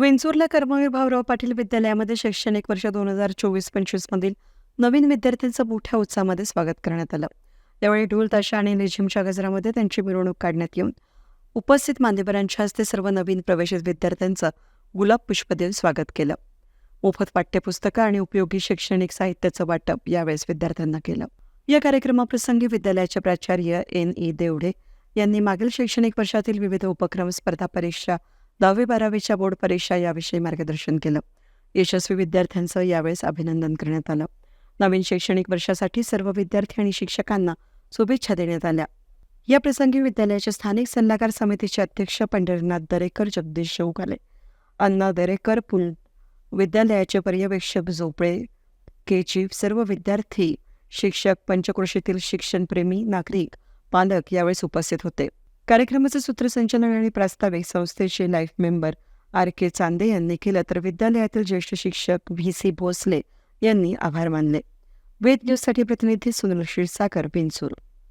विंचूरला कर्मवीर भाऊराव पाटील विद्यालयामध्ये शैक्षणिक वर्ष दोन हजार चोवीस पंचवीसमधील नवीन विद्यार्थ्यांचं मोठ्या उत्साहामध्ये स्वागत करण्यात आलं. यावेळी ढोल ताशा आणि लेझिमच्या गजरामध्ये त्यांची मिरवणूक काढण्यात येऊन उपस्थित मान्यवरांच्या हस्ते सर्व नवीन प्रवेशित विद्यार्थ्यांचं गुलाब पुष्प देऊन स्वागत केलं. मोफत पाठ्यपुस्तकं आणि उपयोगी शैक्षणिक साहित्याचं वाटप यावेळेस विद्यार्थ्यांना केलं. या कार्यक्रमाप्रसंगी विद्यालयाचे प्राचार्य एन ई देवडे यांनी मागील शैक्षणिक वर्षातील विविध उपक्रम स्पर्धा परीक्षा दहावी बारावीच्या बोर्ड परीक्षा याविषयी मार्गदर्शन केलं. यशस्वी विद्यार्थ्यांचं यावेळेस अभिनंदन करण्यात आलं. नवीन शैक्षणिक वर्षासाठी सर्व विद्यार्थी आणि शिक्षकांना शुभेच्छा देण्यात आल्या. या प्रसंगी विद्यालयाच्या स्थानिक सल्लागार समितीचे अध्यक्ष पंढरीनाथ दरेकर जगदीश चौकाले अण्णा दरेकर पुल विद्यालयाचे पर्यवेक्षक झोपळे के चीफ सर्व विद्यार्थी शिक्षक पंचक्रोशीतील शिक्षणप्रेमी नागरिक पालक यावेळेस उपस्थित होते. कार्यक्रमाचं सूत्रसंचालन आणि प्रास्ताविक संस्थेचे life member R K Chande यांनी केलं तर विद्यालयातील ज्येष्ठ शिक्षक व्ही सी भोसले यांनी आभार मानले. वेद न्यूजसाठी प्रतिनिधी सुनील क्षीरसागर बिनसूर.